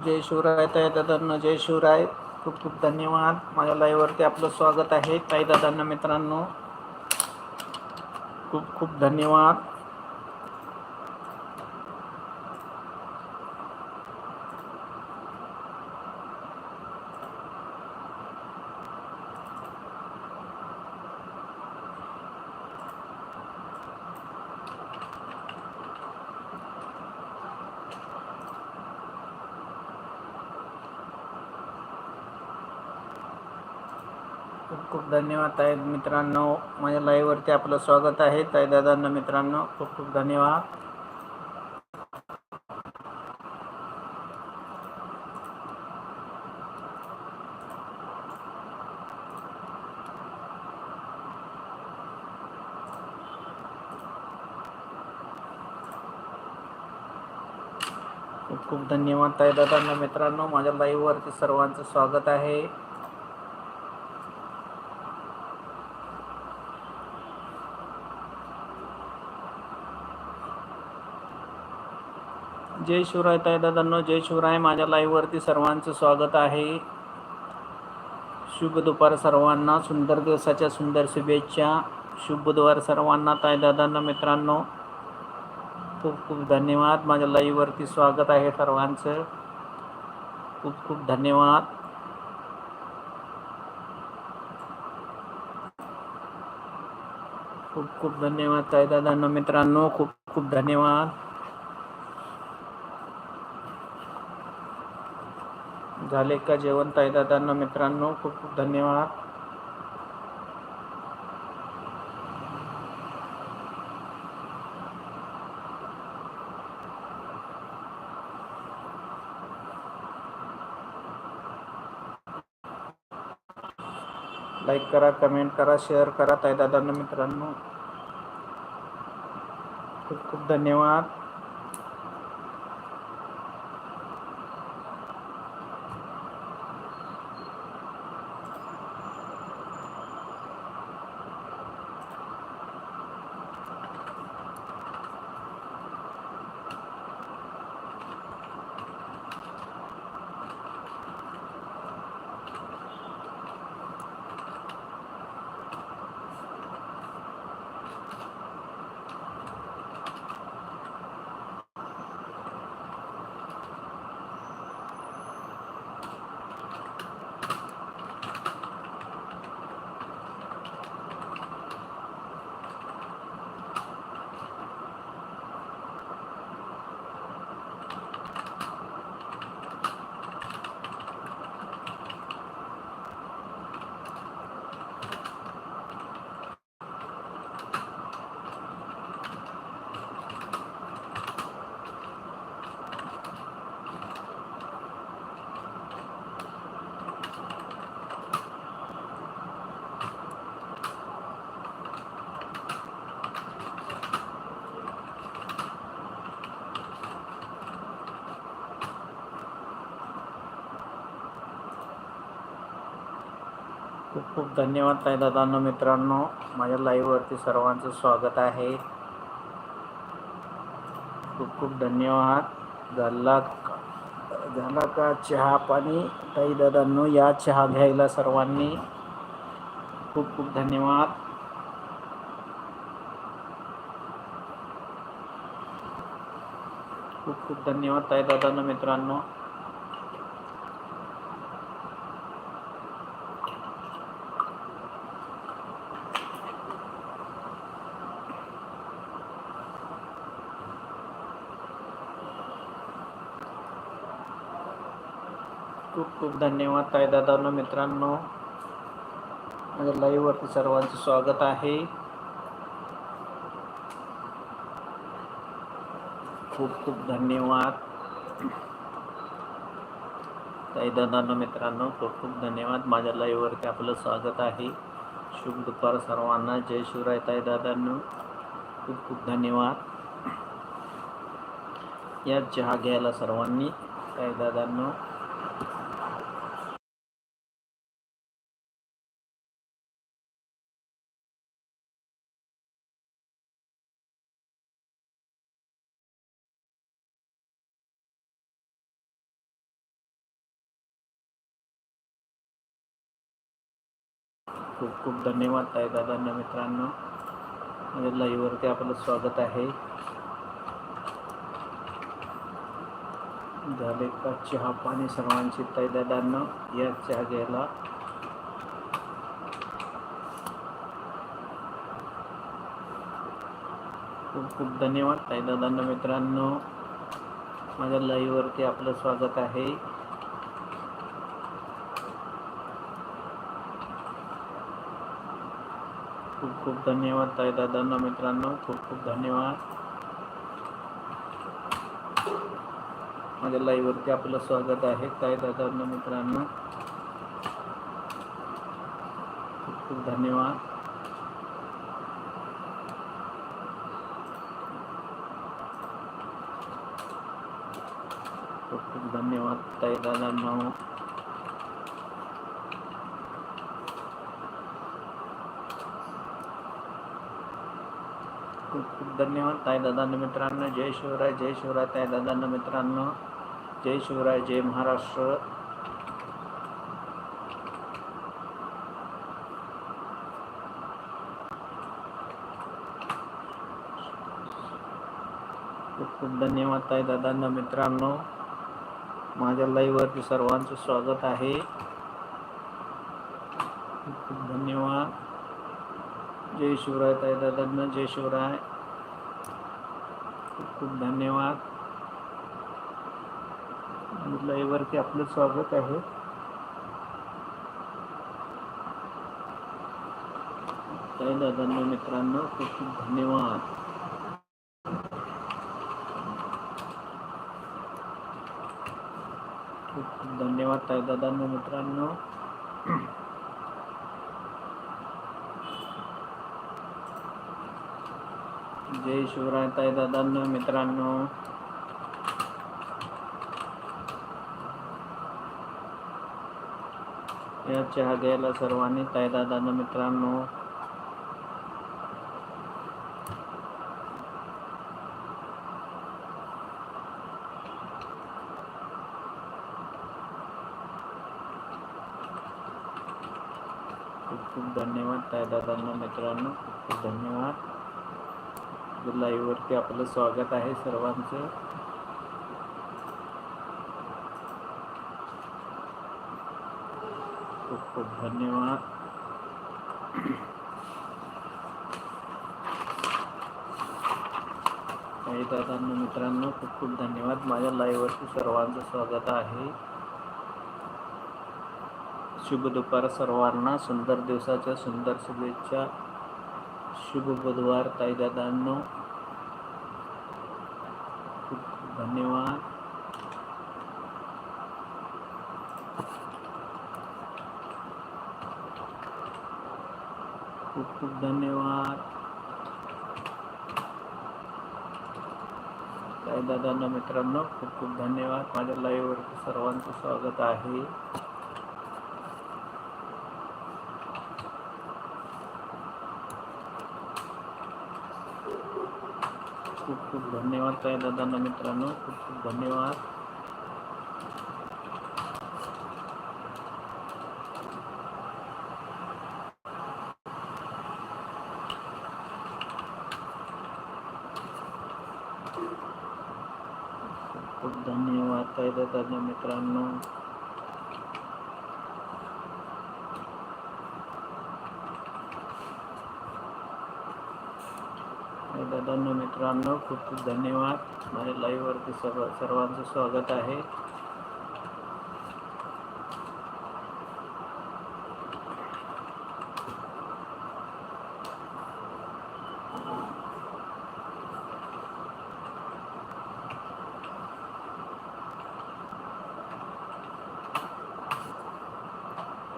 जय शिवराय ताई दादांना जय शिवराय. खूप खूप धन्यवाद. माझ्या लाईव्हवरती आपलं स्वागत आहे. ताई दादांना मित्रांनो खूप खूप धन्यवाद खूप खूप धन्यवाद ताई. मित्रांनो माझ्या लाईव्हवरती आपलं स्वागत आहे. ताई दादांना मित्रांनो खूप खूप धन्यवाद. खूप खूप धन्यवाद ताई दादांना. मित्रांनो माझ्या लाईव्हवरती सर्वांचं स्वागत आहे. जय शिवराय ताई दादांनो जय शिवराय. माझ्या लाईव्हवरती सर्वांचं स्वागत आहे. शुभ दुपार सर्वांना. सुंदर दिवसाच्या सुंदर शुभेच्छा. शुभ बुधवार सर्वांना ताई दादांना मित्रांनो. खूप खूप धन्यवाद. माझ्या लाईव्हवरती स्वागत आहे सर्वांचं. खूप खूप धन्यवाद. खूप खूप धन्यवाद ताई दादांना मित्रांनो. खूप खूप धन्यवाद. झाले का जेवण ताई दादांना, मित्रांनो, खूप खूप धन्यवाद. लाईक करा कमेंट करा शेअर करा ताई, दादांना, मित्रांनो. खूप खूप धन्यवाद. खूप खूप धन्यवाद ताई दादांनो मित्रांनो. माझ्या लाईव्हवरती सर्वांचं स्वागत आहे. खूप खूप धन्यवाद. झाला का? झाला का चहा पाणी? ताई दादांनो या चहा घ्यायला सर्वांनी खूप खूप धन्यवाद. खूप खूप धन्यवाद ताई दादांनो मित्रांनो खूप खूप धन्यवाद ताई दादांनो मित्रांनो. माझ्या लाईव्हवरती सर्वांचं स्वागत आहे. खूप खूप धन्यवाद. ताई दादांनो मित्रांनो खूप खूप धन्यवाद. माझ्या लाईव्हवरती आपलं स्वागत आहे. शुभ दुपार सर्वांना. जय शिवराय ताई दादांनो. खूप खूप धन्यवाद. या चहा घ्यायला सर्वांनी. ताई दादांनो खूप खूप धन्यवाद आहे दादांना मित्रांनो. माझ्या लाईव्हवरती आपलं स्वागत आहे. झाले का चहा पाणी सर्वांची? ताई दादांना या चहा घ्यायला. खूप खूप धन्यवाद ताई दादांना मित्रांनो. माझ्या लाईव्हवरती आपलं स्वागत आहे. खूप धन्यवाद ताई दादांना मित्रांनो. खूप खूप धन्यवाद. माझ्या लाईव्हवरती आपलं स्वागत आहे ताई दादांना मित्रांनो. खूप खूप धन्यवाद. खूप खूप धन्यवाद ताई दादांना खूप खूप धन्यवाद. ताई दादांना मित्रांनो जय शिवराय जय शिवराय. ताई दादांना मित्रांनो जय शिवराय जय महाराष्ट्र. खूप खूप धन्यवाद ताई दादांना मित्रांनो. माझ्या लाईव्हवरती सर्वांचं स्वागत आहे. खूप खूप धन्यवाद. जय शिवराय ताई दादांना जय शिवराय. खूप खूप धन्यवाद लाईव्हवरती आपलं स्वागत आहे. ताई दादांना मित्रांनो खूप खूप धन्यवाद. खूप खूप धन्यवाद ताई दादांना मित्रांनो. जय शिवराय ताई दादांनो मित्रांनो. या चहा घ्यायला सर्वांनी ताई दादांना मित्रांनो. खूप खूप धन्यवाद ताई दादांना मित्रांनो. खूप खूप धन्यवाद. लाईव्हवरती आपलं स्वागत आहे सर्वांचं. खूप खूप धन्यवाद. काही दादांना मित्रांनो खूप खूप धन्यवाद. माझ्या लाईव्हवरती सर्वांचं स्वागत आहे. शुभ दुपार सर्वांना. सुंदर दिवसाच्या सुंदर शुभेच्छा. शुभ बुधवार ताई दादांनो धन्यवाद। खूप खूप धन्यवाद। ताई दादांना मित्रांनो खूप खूप धन्यवाद। माझ्या लाईव्हवरती सर्वांचं स्वागत आहे. खूप खूप धन्यवाद काय दादांना मित्रांनो. खूप खूप धन्यवाद खूप खूप धन्यवाद ताई दादांना मित्रांनो ताई मित्रांनो खूप खूप धन्यवाद. माझ्या लाईव्हवरती सर्व सर्वांचं स्वागत आहे.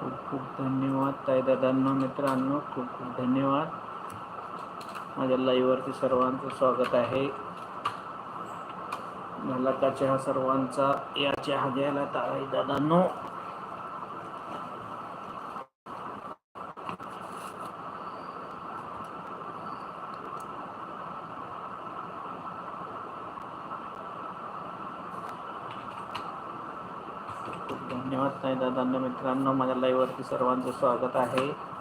खूप खूप धन्यवाद ताई दादांना. मित्रांनो खूप खूप धन्यवाद. माझ्या लाईव्हवरती सर्वांचं स्वागत आहे. मला का चहा सर्वांचा या चहा घ्यायला ताराई दादांनो. खूप धन्यवाद नाही दादांना मित्रांनो. माझ्या लाईव्हवरती सर्वांचं स्वागत आहे.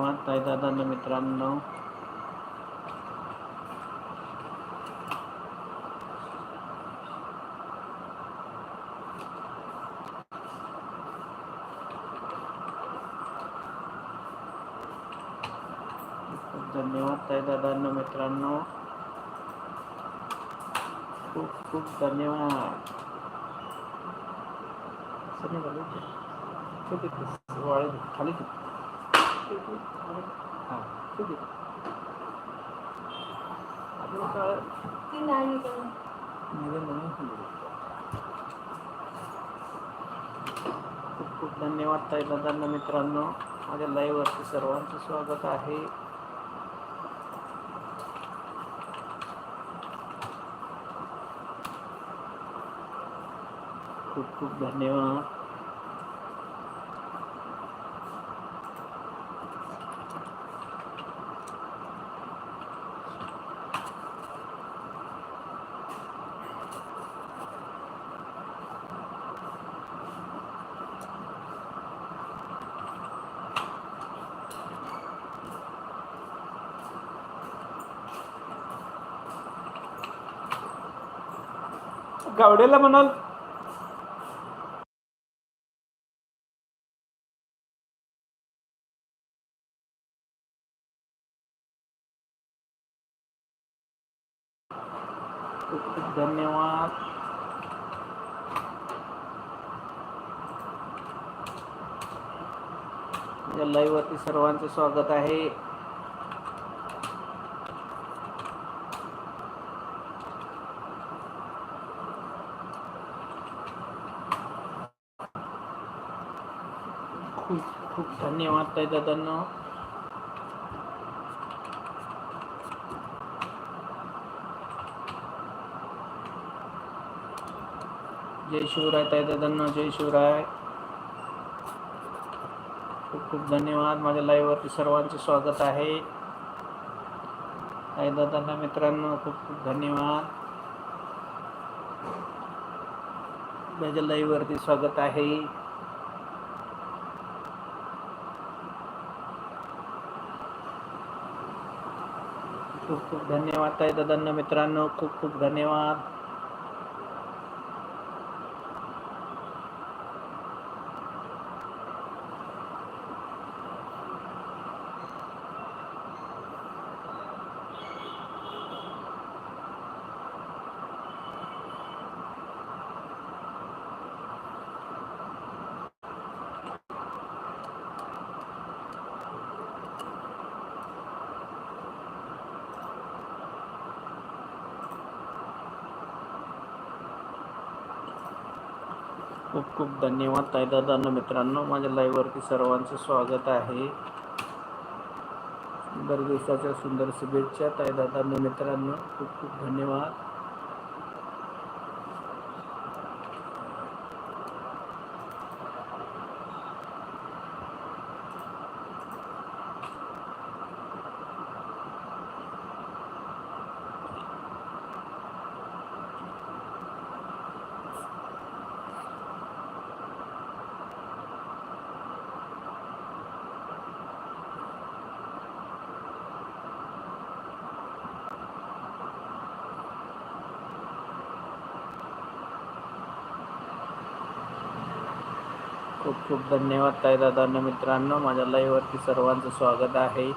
खूप धन्यवाद ताई दादांना मित्रांनो खूप धन्यवाद ताई दादांना मित्रांनो खूप खूप धन्यवाद असं नाही झालं ते. ते तिथे वाळे खाली खूप खूप धन्यवाद ताई दादांना मित्रांनो. माझ्या लाईव्हवरती सर्वांचं स्वागत आहे. खूप खूप धन्यवाद. गावडेला म्हणाल. खूप धन्यवाद. या लाईव्ह वरती सर्वांचं स्वागत आहे खूप खूप धन्यवाद ताई दादांना. जय शिवराय ताई दादांना जय शिवराय. खूप खूप धन्यवाद. माझ्या लाईव्हवरती सर्वांचे स्वागत आहे. ताई दादांना मित्रांनो खूप खूप धन्यवाद. माझ्या लाईव्हवरती स्वागत आहे. खूप खूप धन्यवाद ताई दादांना. मित्रांनो खूप खूप धन्यवाद. खूप खूप धन्यवाद ताईदादांना मित्रांनो. माझ्या लाईव्हवरती सर्वांचं स्वागत आहे. सुंदर दिवसाच्या सुंदर शुभेच्छा ताईदादांना मित्रांनो. खूप खूप धन्यवाद. खूप खूप धन्यवाद ताई दादांना मित्रांनो. माझ्या लाईव्हवरती सर्वांचं स्वागत आहे.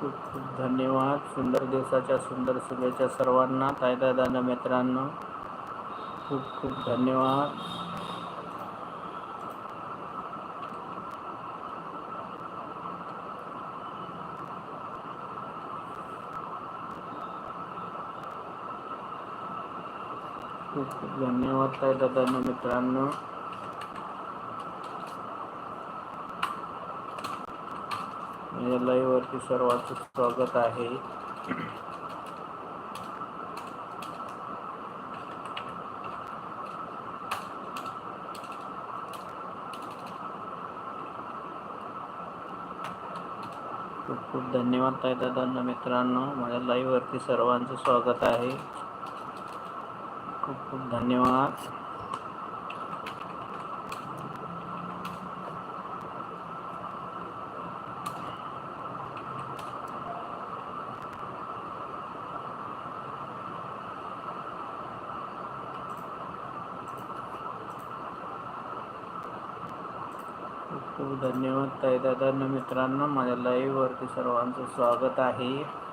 खूप खूप धन्यवाद. सुंदर दिवसाच्या सुंदर शुभेच्छा सर्वांना ताई दादांना मित्रांनो. खूप खूप धन्यवाद. खूप खूप धन्यवाद काय दादांना मित्रांनो. माझ्या लाईव्ह वरती सर्वांचं स्वागत आहे. खूप खूप धन्यवाद ताई दादांना मित्रांनो. माझ्या लाईव्ह वरती सर्वांचं स्वागत आहे. धन्यवाद. खूप धन्यवाद ताई दादा मित्रांनो माझ्या लाईव्हवरती सर्वांचं स्वागत आहे.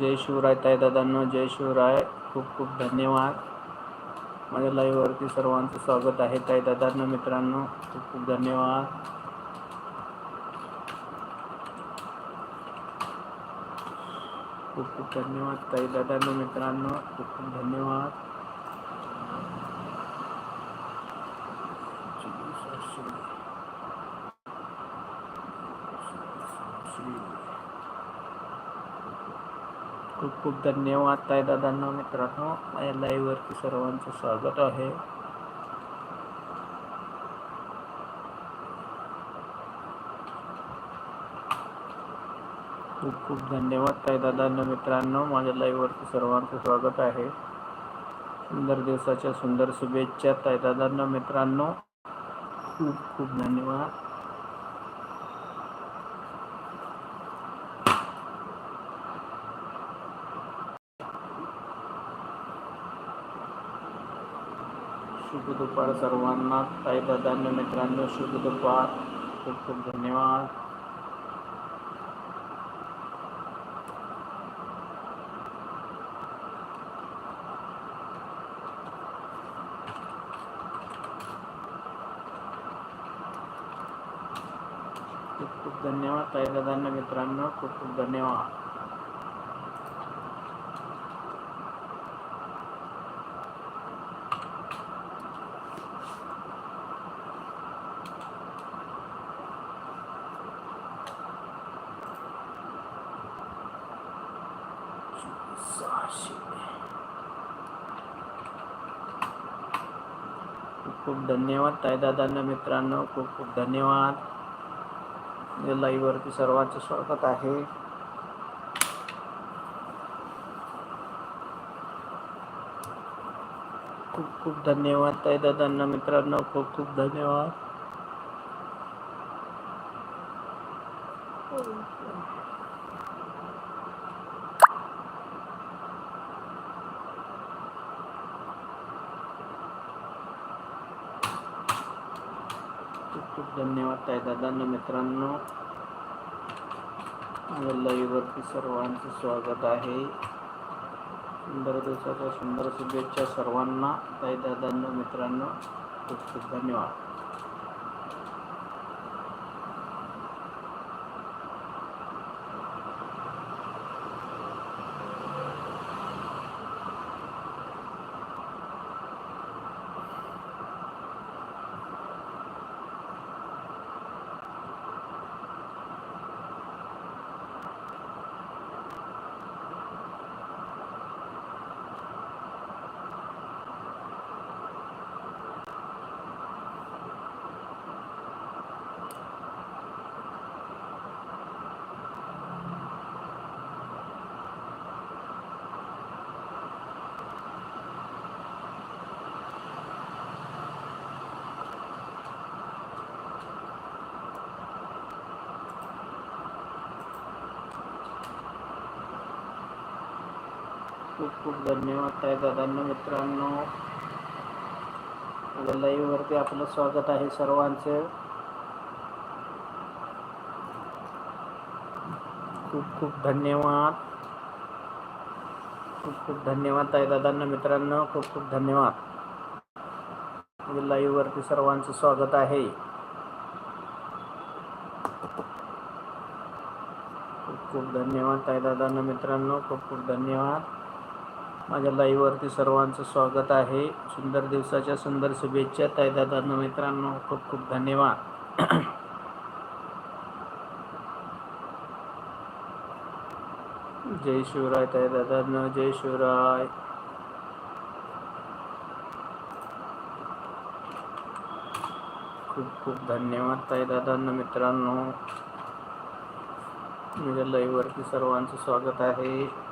जय शिवराय ताईदादांनो जय शिवराय. खूप खूप धन्यवाद. माझ्या लाईव्हवरती सर्वांचं स्वागत आहे ताई दादांनो मित्रांनो. खूप खूप धन्यवाद. खूप खूप धन्यवाद ताईदादांनो मित्रांनो. खूप खूप धन्यवाद. धन्यवाद ताई मित्रांनो. माझ्या लाईव्ह वरती सर्वांचं स्वागत आहे. खूप खूप धन्यवाद ताई मित्रांनो. माझ्या लाईव्ह वरती सर्वांचं स्वागत आहे. सुंदर दिवसाच्या सुंदर शुभेच्छा ताई दादांनो, मित्रांनो. खूप खूप धन्यवाद. शुभ दुपार सर्वांना. काही दादांनो मित्रांनो शुभ दुपार खूप खूप धन्यवाद. खूप खूप धन्यवाद काही दादांना मित्रांनो. खूप खूप धन्यवाद सहाशे खूप खूप धन्यवाद. ताई दादांना मित्रांनो खूप खूप धन्यवाद. लाईव्हवरती सर्वांचं स्वागत आहे. खूप खूप धन्यवाद ताई दादांना मित्रांनो खूप खूप धन्यवाद खूप वाटत आहे दादांना मित्रांनो. लाईव्हवरती सर्वांचं स्वागत आहे. सुंदर दिवसाच्या सुंदर शुभेच्छा सर्वांना. ताई दादांना मित्रांनो खूप खूप धन्यवाद. खूप खूप धन्यवाद ताई दादांना मित्रांनो. लाईव्हवरती आपलं स्वागत आहे सर्वांचं. खूप खूप धन्यवाद. खूप खूप धन्यवाद ताई दादांना मित्रांनो. खूप खूप धन्यवाद. लाईव्हवरती सर्वांचं स्वागत आहे. खूप खूप धन्यवाद ताई दादांना मित्रांनो. खूप खूप धन्यवाद. माझ्या लाईव्हवरती सर्वांचं स्वागत आहे. सुंदर दिवसाच्या सुंदर शुभेच्छा. ताईदादांना मित्रांनो खूप खूप धन्यवाद. जय शिवराय ताई दादांना जय शिवराय. खूप खूप धन्यवाद ताईदादांना मित्रांनो. माझ्या लाईव्हवरती सर्वांचं स्वागत आहे.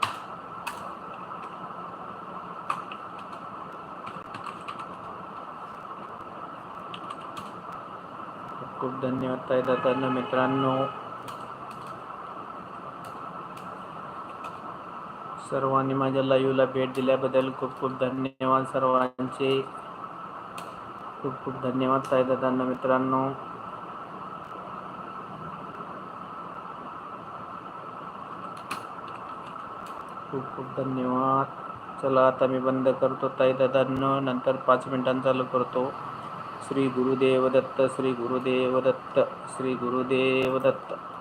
खूप खूप धन्यवाद ताई दादांना मित्रांनो. सर्वांनी माझ्या लाईव्हला भेट दिल्याबद्दल खूप खूप धन्यवाद सर्वांचे. खूप खूप धन्यवाद साईदादांना मित्रांनो. खूप खूप धन्यवाद. चला आता मी बंद करतो ताईदादांनो नंतर पाच मिनिटांनी चालू करतो. ಶ್ರೀ ಗುರುದೇವದತ್ತ ಶ್ರೀ ಗುರುದೇವದತ್ತ ಶ್ರೀ ಗುರುದೇವದತ್ತ.